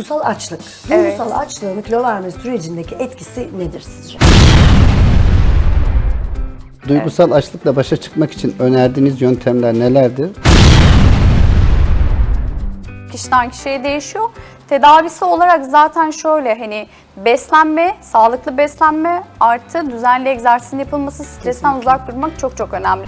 Duygusal açlık. Evet. Duygusal açlığın kilo verme sürecindeki etkisi nedir sizce? Duygusal açlıkla başa çıkmak için önerdiğiniz yöntemler nelerdir? kişiden kişiye değişiyor. Tedavisi olarak zaten şöyle hani beslenme, sağlıklı beslenme artı düzenli egzersizin yapılması, stresten uzak durmak çok çok önemli.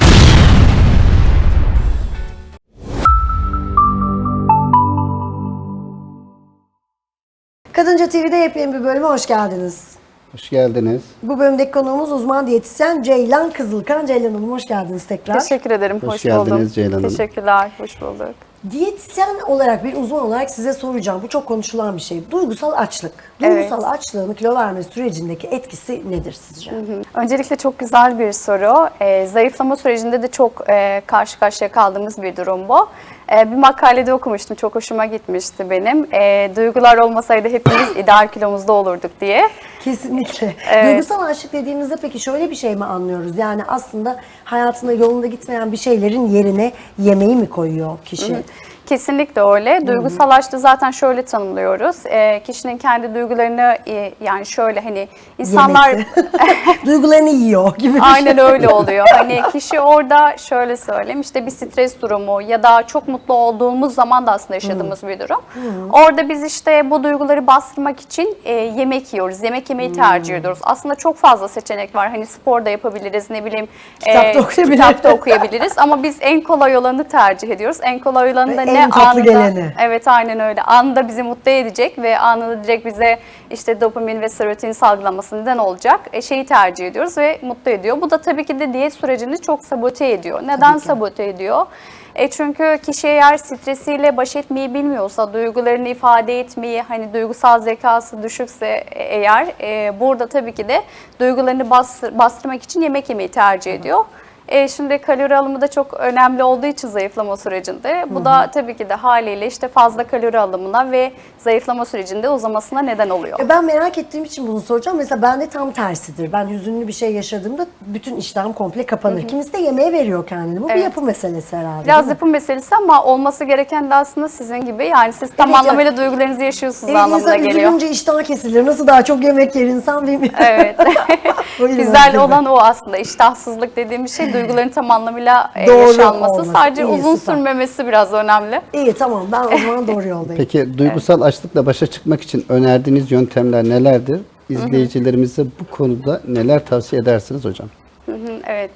Kadınca TV'de yepyeni bir bölüme hoş geldiniz. Hoş geldiniz. Bu bölümdeki konuğumuz uzman diyetisyen Ceylan Kızılkan. Ceylan Hanım hoş geldiniz tekrar. Teşekkür ederim. Hoş Hoş, geldiniz buldum. Ceylan Hanım. Teşekkürler. Hoş bulduk. Diyetisyen olarak bir uzman olarak size soracağım. Bu çok konuşulan bir şey. Duygusal açlık. Duygusal açlığın kilo verme sürecindeki etkisi nedir sizce? Öncelikle çok güzel bir soru. Ee, zayıflama sürecinde de çok e, karşı karşıya kaldığımız bir durum bu. E, bir makalede okumuştum, çok hoşuma gitmişti benim. E, duygular olmasaydı hepimiz ideal kilomuzda olurduk diye. Kesinlikle. Evet. Duygusal açlık dediğimizde peki şöyle bir şey mi anlıyoruz? Yani aslında hayatında yolunda gitmeyen bir şeylerin yerine yemeği mi koyuyor kişi? Kesinlikle öyle. Duygusal açlığı zaten şöyle tanımlıyoruz. E, kişinin kendi duygularını e, yani şöyle hani insanlar. Duygularını yiyor gibi bir Aynen şey. öyle oluyor. Hani kişi orada şöyle söyleyeyim işte bir stres durumu ya da çok mutlu olduğumuz zaman da aslında yaşadığımız bir durum. Orada biz işte bu duyguları bastırmak için e, yemek yiyoruz. Yemek yemeyi tercih ediyoruz. Aslında çok fazla seçenek var. Hani spor da yapabiliriz ne bileyim. Kitap da e, okuyabiliriz. kitap da okuyabiliriz. Ama biz en kolay olanı tercih ediyoruz. En kolay olanı da ne? En tatlı Anında- geleni. Evet aynen öyle. Anında bizi mutlu edecek ve anında direkt bize işte dopamin ve serotonin salgılaması neden olacak e, şeyi tercih ediyoruz ve mutlu ediyor. Bu da tabii ki de diyet sürecini çok sabote ediyor. Neden sabote ediyor? E çünkü kişi eğer stresiyle baş etmeyi bilmiyorsa, duygularını ifade etmeyi, hani duygusal zekası düşükse e- eğer e, burada tabii ki de duygularını bastır, bastırmak için yemek yemeyi tercih ediyor. E, şimdi kalori alımı da çok önemli olduğu için zayıflama sürecinde. Bu da tabii ki de haliyle işte fazla kalori alımına ve zayıflama sürecinde uzamasına neden oluyor. E Ben merak ettiğim için bunu soracağım. Mesela bende tam tersidir. Ben hüzünlü bir şey yaşadığımda bütün iştahım komple kapanır. Kimisi de yemeğe veriyor kendini. Bu bir Evet. yapı meselesi herhalde. Biraz yapım meselesi ama olması gereken de aslında sizin gibi. Yani siz tam Evet, anlamıyla duygularınızı yaşıyorsunuz Evet, anlamına insan geliyor. üzülünce iştah kesilir. Nasıl daha çok yemek yer insan bilmiyorum. Evet. Güzel olan o aslında. İştahsızlık dediğimiz şey duyguların tam anlamıyla e, Doğru yaşanması. olması. Sadece İyi, uzun süper. sürmemesi biraz önemli. İyi tamam ben o zaman doğru yoldayım. Peki duygusal açlıkla başa çıkmak için önerdiğiniz yöntemler nelerdir? İzleyicilerimize bu konuda neler tavsiye edersiniz hocam? Hı hı, Evet.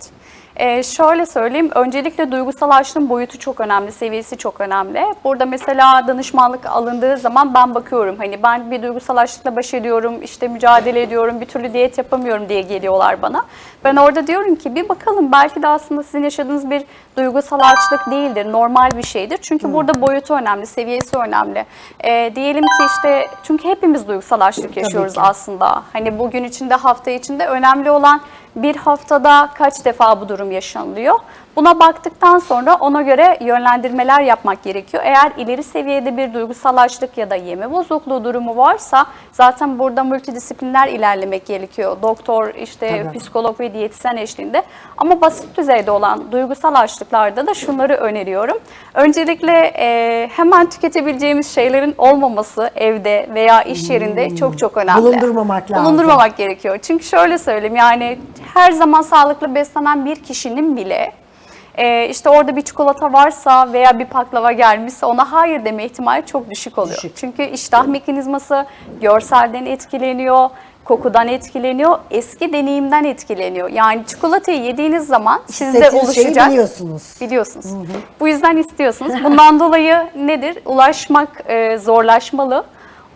Ee, şöyle söyleyeyim, öncelikle duygusal açlığın boyutu çok önemli, seviyesi çok önemli. Burada mesela danışmanlık alındığı zaman ben bakıyorum, hani ben bir duygusal açlıkla baş ediyorum, işte mücadele ediyorum, bir türlü diyet yapamıyorum diye geliyorlar bana. Ben orada diyorum ki bir bakalım belki de aslında sizin yaşadığınız bir duygusal açlık değildir, normal bir şeydir. Çünkü burada boyutu önemli, seviyesi önemli. Ee, diyelim ki işte, çünkü hepimiz duygusal açlık yaşıyoruz aslında. Hani bugün içinde, hafta içinde önemli olan bir haftada kaç defa bu durum yaşanılıyor? Buna baktıktan sonra ona göre yönlendirmeler yapmak gerekiyor. Eğer ileri seviyede bir duygusal açlık ya da yeme bozukluğu durumu varsa zaten burada multidisipliner ilerlemek gerekiyor. Doktor, işte Tabii. psikolog ve diyetisyen eşliğinde. Ama basit düzeyde olan duygusal açlıklarda da şunları öneriyorum. Öncelikle e, hemen tüketebileceğimiz şeylerin olmaması evde veya iş yerinde çok çok önemli. Bulundurmamak lazım. Bulundurmamak gerekiyor. Çünkü şöyle söyleyeyim yani her zaman sağlıklı beslenen bir kişinin bile e, işte orada bir çikolata varsa veya bir baklava gelmişse ona hayır deme ihtimali çok düşük oluyor. Düşük. Çünkü iştah mekanizması görselden etkileniyor, kokudan etkileniyor, eski deneyimden etkileniyor. Yani çikolatayı yediğiniz zaman sizde oluşacak. biliyorsunuz. Biliyorsunuz. Bu yüzden istiyorsunuz. Bundan dolayı nedir? Ulaşmak e, zorlaşmalı.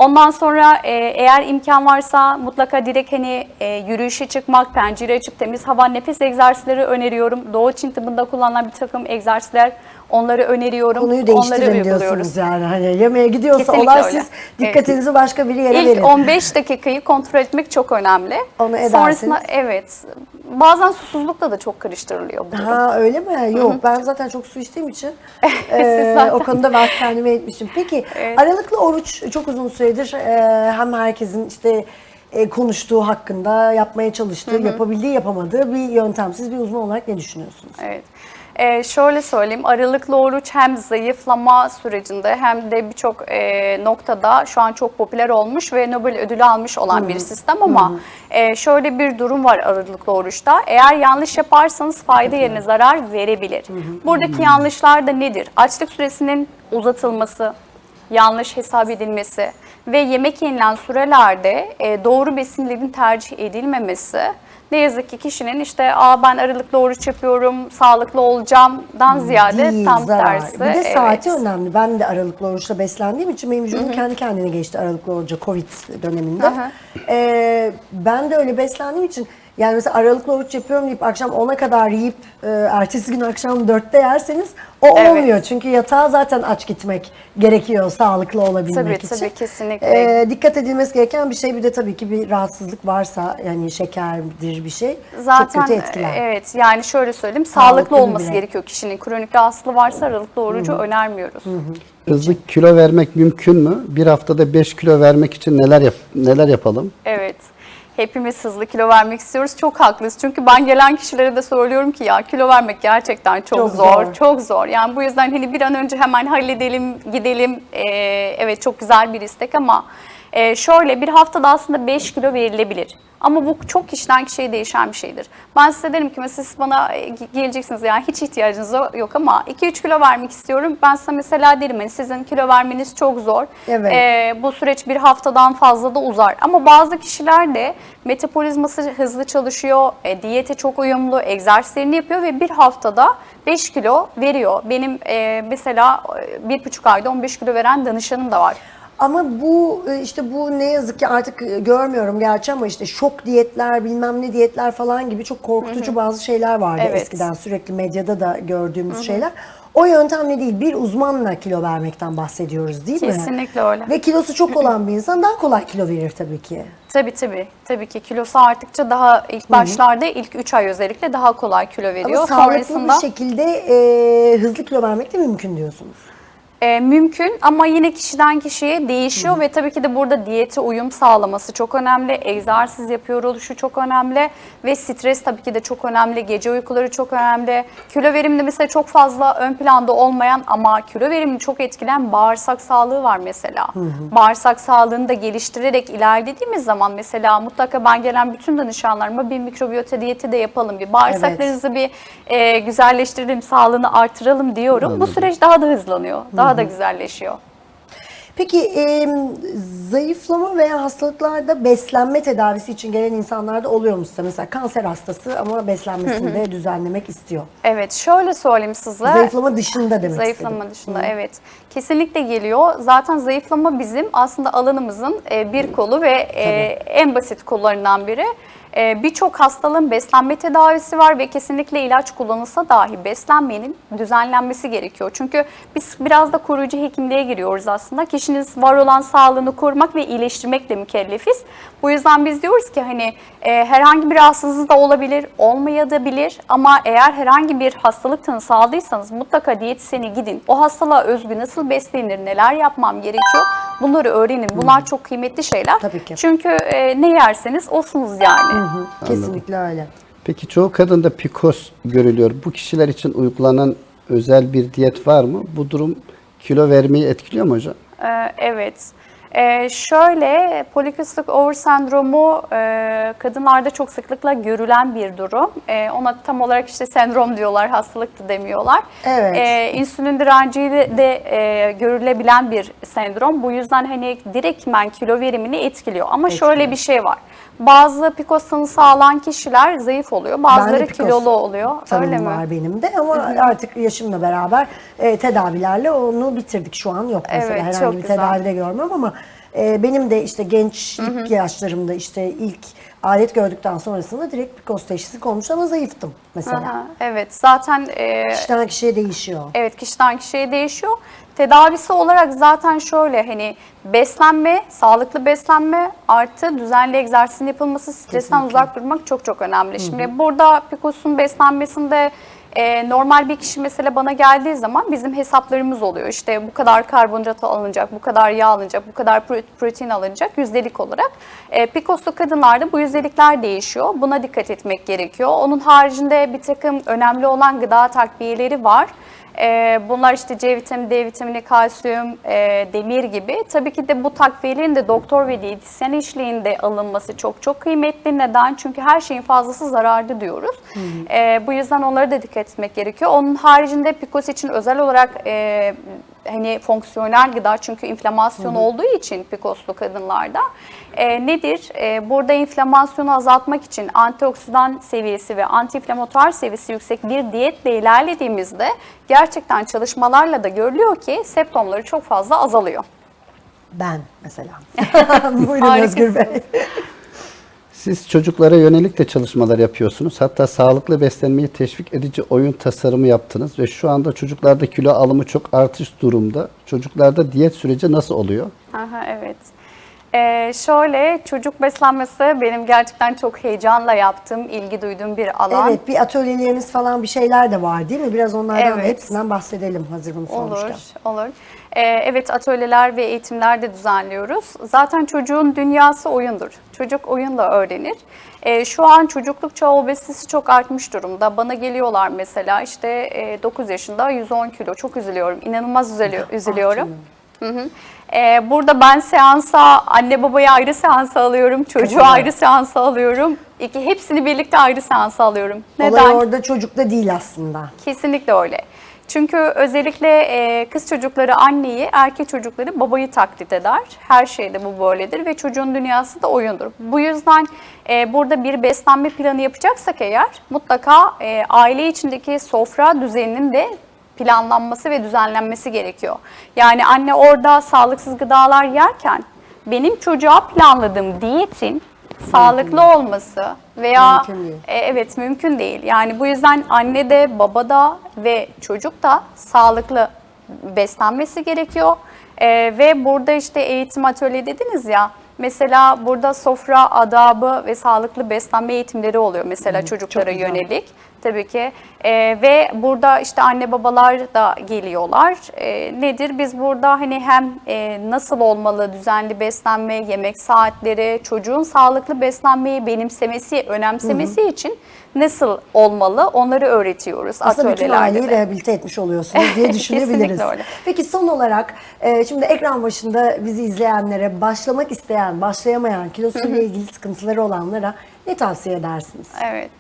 Ondan sonra e, eğer imkan varsa mutlaka direkt hani e, yürüyüşe çıkmak, pencere açıp temiz hava, nefes egzersizleri öneriyorum. Doğu Çin tıbbında kullanılan bir takım egzersizler onları öneriyorum. Konuyu onları değiştirin diyorsunuz yani. Hani yemeğe gidiyorsa Kesinlikle olay öyle. siz dikkatinizi başka bir yere İlk verin. 15 dakikayı kontrol etmek çok önemli. Onu ederseniz- Sonrasında evet. Bazen susuzlukla da çok karıştırılıyor bu durum. Ha öyle mi? Yok ben zaten çok su içtiğim için zaten- o konuda ben kendime etmişim. Peki aralıklı oruç çok uzun süredir eee, hem herkesin işte e, konuştuğu hakkında yapmaya çalıştığı, yapabildiği yapamadığı bir yöntem. Siz bir uzman olarak ne düşünüyorsunuz? Evet. Ee, şöyle söyleyeyim, aralıklı oruç hem zayıflama sürecinde hem de birçok e, noktada şu an çok popüler olmuş ve Nobel ödülü almış olan bir sistem ama e, şöyle bir durum var aralıklı oruçta. Eğer yanlış yaparsanız fayda yerine zarar verebilir. Buradaki yanlışlar da nedir? Açlık süresinin uzatılması, yanlış hesap edilmesi ve yemek yenilen sürelerde e, doğru besinlerin tercih edilmemesi ne yazık ki kişinin işte Aa, ben aralıklı oruç yapıyorum, sağlıklı olacağımdan ziyade Değil, tam zarar. tersi. Bir de Evet. saati önemli. Ben de aralıklı oruçla beslendiğim için benim vücudum kendi kendine geçti aralıklı oruca Covid döneminde. Hı hı. Ee, ben de öyle beslendiğim için yani mesela aralıklı oruç yapıyorum deyip akşam 10'a kadar yiyip e, ertesi gün akşam 4'te yerseniz o Evet. olmuyor. Çünkü yatağa zaten aç gitmek gerekiyor sağlıklı olabilmek Tabii, için. tabii, kesinlikle. Ee, dikkat edilmesi gereken bir şey bir de tabii ki bir rahatsızlık varsa yani şekerdir bir şey Zaten çok kötü etkiler. e, evet yani şöyle söyleyeyim Sağlıklı sağlıklı olması birey. gerekiyor kişinin. Kronik rahatsızlığı varsa aralıklı orucu önermiyoruz. Hızlı kilo vermek mümkün mü? Bir haftada 5 kilo vermek için neler yap neler yapalım? Evet. Hepimiz hızlı kilo vermek istiyoruz. Çok haklıyız. Çünkü ben gelen kişilere de söylüyorum ki ya kilo vermek gerçekten çok, Çok zor, zor. Çok zor. Yani bu yüzden hani bir an önce hemen halledelim, gidelim. Ee, evet çok güzel bir istek ama e, şöyle bir haftada aslında 5 kilo verilebilir. Ama bu çok kişiden kişiye değişen bir şeydir. Ben size derim ki mesela siz bana e, ge- geleceksiniz yani hiç ihtiyacınız yok ama 2-3 kilo vermek istiyorum. Ben size mesela derim hani sizin kilo vermeniz çok zor. Evet. Ee, bu süreç bir haftadan fazla da uzar. Ama bazı kişiler de metabolizması hızlı çalışıyor, e, diyete çok uyumlu, egzersizlerini yapıyor ve bir haftada 5 kilo veriyor. Benim e, mesela e, bir buçuk ayda 15 kilo veren danışanım da var. Ama bu e, işte bu ne yazık ki artık e, görmüyorum gerçi ama işte şok diyetler bilmem ne diyetler falan gibi çok korkutucu bazı şeyler vardı Evet. eskiden sürekli medyada da gördüğümüz şeyler. O yöntemle değil bir uzmanla kilo vermekten bahsediyoruz değil mi? Kesinlikle öyle. Ve kilosu çok olan bir insan daha kolay kilo verir tabii ki. Tabii tabii. Tabii ki kilosu arttıkça daha ilk başlarda ilk 3 ay özellikle daha kolay kilo veriyor. Ama sağlıklı Sonrasında bir şekilde e, hızlı kilo vermek de mümkün diyorsunuz. E, mümkün ama yine kişiden kişiye değişiyor ve tabii ki de burada diyete uyum sağlaması çok önemli. Egzersiz yapıyor oluşu çok önemli ve stres tabii ki de çok önemli. Gece uykuları çok önemli. Kilo verimli mesela çok fazla ön planda olmayan ama kilo verimini çok etkilen bağırsak sağlığı var mesela. Bağırsak sağlığını da geliştirerek ilerlediğimiz zaman mesela mutlaka ben gelen bütün danışanlarıma bir mikrobiyota diyeti de yapalım. Bir bağırsaklarınızı bir e, güzelleştirelim, sağlığını artıralım diyorum. Bu süreç daha da hızlanıyor. Daha da güzelleşiyor. Peki e, zayıflama veya hastalıklarda beslenme tedavisi için gelen insanlarda oluyor mu size? Mesela kanser hastası ama beslenmesini de düzenlemek istiyor. Evet, şöyle söyleyeyim size. Zayıflama dışında demek Zayıflama istedim. dışında evet. Kesinlikle geliyor. Zaten zayıflama bizim aslında alanımızın e, bir kolu ve e, en basit kollarından biri. E, Birçok hastalığın beslenme tedavisi var ve kesinlikle ilaç kullanılsa dahi beslenmenin düzenlenmesi gerekiyor. Çünkü biz biraz da koruyucu hekimliğe giriyoruz aslında. Kişinin var olan sağlığını korumak ve iyileştirmekle mükellefiz. Bu yüzden biz diyoruz ki hani e, herhangi bir rahatsızlığı da olabilir, olmayabilir ama eğer herhangi bir hastalık tanısı aldıysanız mutlaka diyetisyene gidin. O hastalığa özgü nasıl beslenir, neler yapmam gerekiyor bunları öğrenin. Bunlar çok kıymetli şeyler. Tabii ki. Çünkü e, ne yerseniz olsunuz yani. Kesinlikle öyle. Peki çoğu kadında PCOS görülüyor. Bu kişiler için uygulanan özel bir diyet var mı? Bu durum kilo vermeyi etkiliyor mu hocam? Ee, evet. Ee, şöyle polikistik over sendromu e, kadınlarda çok sıklıkla görülen bir durum. Ee, ona tam olarak işte sendrom diyorlar, hastalık da demiyorlar. Evet. Ee, insülin direnciyle de e, görülebilen bir sendrom. Bu yüzden hani direktmen kilo verimini etkiliyor. Ama şöyle bir şey var. Bazı PCOS tanısı alan kişiler zayıf oluyor. Bazıları PCOS kilolu oluyor. Öyle mi? var benim de ama artık yaşımla beraber e, tedavilerle onu bitirdik. Şu an yok mesela Evet, herhangi bir güzel. tedavide görmem ama e, benim de işte gençlik yaşlarımda işte ilk adet gördükten sonrasında direkt PCOS teşhisi konmuş ama zayıftım mesela. Aha, evet zaten e, Kişiden kişiye değişiyor. Evet kişiden kişiye değişiyor. Tedavisi olarak zaten şöyle hani beslenme, sağlıklı beslenme artı düzenli egzersizin yapılması, stresten uzak durmak çok çok önemli. Şimdi burada PCOS'un beslenmesinde E, normal bir kişi mesela bana geldiği zaman bizim hesaplarımız oluyor. İşte bu kadar karbonhidrat alınacak, bu kadar yağ alınacak, bu kadar pro- protein alınacak yüzdelik olarak. E, PCOS'lu kadınlarda bu yüzdelikler değişiyor. Buna dikkat etmek gerekiyor. Onun haricinde bir takım önemli olan gıda takviyeleri var. Ee, bunlar işte C vitamini, D vitamini, kalsiyum, e, demir gibi. Tabii ki de bu takviyelerin de doktor ve diyetisyen eşliğinde alınması çok çok kıymetli. Neden? Çünkü her şeyin fazlası zararlı diyoruz. Ee, bu yüzden onlara da dikkat etmek gerekiyor. Onun haricinde PCOS için özel olarak e, hani fonksiyonel gıda çünkü inflamasyon olduğu için PCOS'lu kadınlarda e, nedir? E, burada inflamasyonu azaltmak için antioksidan seviyesi ve antiinflamatuar seviyesi yüksek bir diyetle ilerlediğimizde gerçekten çalışmalarla da görülüyor ki septomları çok fazla azalıyor. Ben mesela. Buyurun Özgür Bey. Siz çocuklara yönelik de çalışmalar yapıyorsunuz. Hatta sağlıklı beslenmeyi teşvik edici oyun tasarımı yaptınız ve şu anda çocuklarda kilo alımı çok artış durumda. Çocuklarda diyet süreci nasıl oluyor? Aha, evet. Ee, şöyle çocuk beslenmesi benim gerçekten çok heyecanla yaptığım, ilgi duyduğum bir alan. Evet bir atölyeleriniz falan bir şeyler de var değil mi? Biraz onlardan da Evet. hepsinden bahsedelim hazır bunu Olur, sormuşken. olur. Ee, evet atölyeler ve eğitimler de düzenliyoruz. Zaten çocuğun dünyası oyundur. Çocuk oyunla öğrenir. Ee, şu an çocukluk çağı obezitesi çok artmış durumda. Bana geliyorlar mesela işte e, 9 yaşında 110 kilo. Çok üzülüyorum. İnanılmaz üzülüyor, üzülüyorum. Hı hı. Ee, burada ben seansa anne babaya ayrı seansa alıyorum, çocuğu ayrı seansa alıyorum. İki, hepsini birlikte ayrı seansa alıyorum. Neden? Olay orada çocukta değil aslında. Kesinlikle öyle. Çünkü özellikle e, kız çocukları anneyi, erkek çocukları babayı taklit eder. Her şeyde bu böyledir ve çocuğun dünyası da oyundur. Bu yüzden e, burada bir beslenme planı yapacaksak eğer mutlaka e, aile içindeki sofra düzeninin de planlanması ve düzenlenmesi gerekiyor. Yani anne orada sağlıksız gıdalar yerken benim çocuğa planladığım diyetin sağlıklı olması veya Mümkün e, evet mümkün değil. Yani bu yüzden anne de baba da ve çocuk da sağlıklı beslenmesi gerekiyor. E, ve burada işte eğitim atölye dediniz ya. Mesela burada sofra adabı ve sağlıklı beslenme eğitimleri oluyor mesela çocuklara güzel. yönelik tabii ki. E, ve burada işte anne babalar da geliyorlar. E, nedir? Biz burada hani hem e, nasıl olmalı düzenli beslenme, yemek saatleri, çocuğun sağlıklı beslenmeyi benimsemesi, önemsemesi için nasıl olmalı onları öğretiyoruz Aslında bütün aileyi rehabilite etmiş oluyorsunuz diye düşünebiliriz. Öyle. Peki son olarak e, şimdi ekran başında bizi izleyenlere, başlamak isteyen, başlayamayan, kilosuyla ilgili sıkıntıları olanlara ne tavsiye edersiniz? Evet.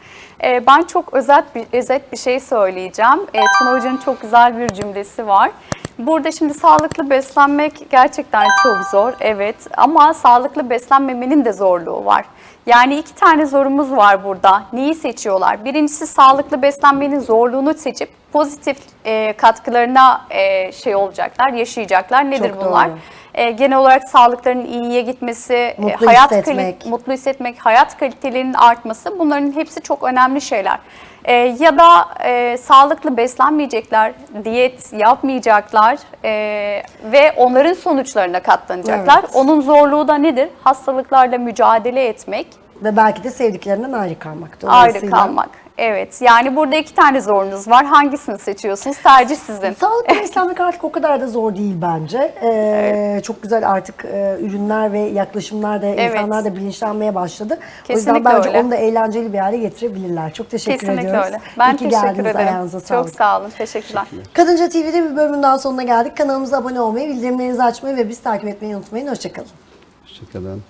Ee, ben çok özet bir, özet bir şey söyleyeceğim. Ee, Tuna Hoca'nın çok güzel bir cümlesi var. Burada şimdi sağlıklı beslenmek gerçekten çok zor, evet. Ama sağlıklı beslenmemenin de zorluğu var. Yani iki tane zorumuz var burada. Neyi seçiyorlar? Birincisi sağlıklı beslenmenin zorluğunu seçip pozitif e, katkılarına e, şey olacaklar, yaşayacaklar. Nedir Çok bunlar? doğru. E, genel olarak sağlıklarının iyiye gitmesi, e, Mutlu hayat hissetmek. kali- mutlu hissetmek, hayat kalitelerinin artması bunların hepsi çok önemli şeyler. Ee, ya da e, sağlıklı beslenmeyecekler, diyet yapmayacaklar e, ve onların sonuçlarına katlanacaklar. Evet. Onun zorluğu da nedir? Hastalıklarla mücadele etmek, Ve belki de sevdiklerinden ayrı kalmak. ayrı kalmak. Evet, yani burada iki tane zorunuz var. Hangisini seçiyorsunuz? Tercih sizin. Sağlıklı beslenmek artık o kadar da zor değil bence. Ee, Çok güzel artık e, ürünler ve yaklaşımlar da Evet. insanlar da bilinçlenmeye başladı. o Kesinlikle yüzden bence öyle. onu da eğlenceli bir hale getirebilirler. Çok teşekkür Kesinlikle ediyoruz. öyle. Ben İyi teşekkür geldiniz. ederim. Ayağınıza sağlık. Çok sağ olun. Teşekkürler. Kadınca TV'de bir bölümün daha sonuna geldik. Kanalımıza abone olmayı, bildirimlerinizi açmayı ve bizi takip etmeyi unutmayın. Hoşçakalın. Hoşçakalın.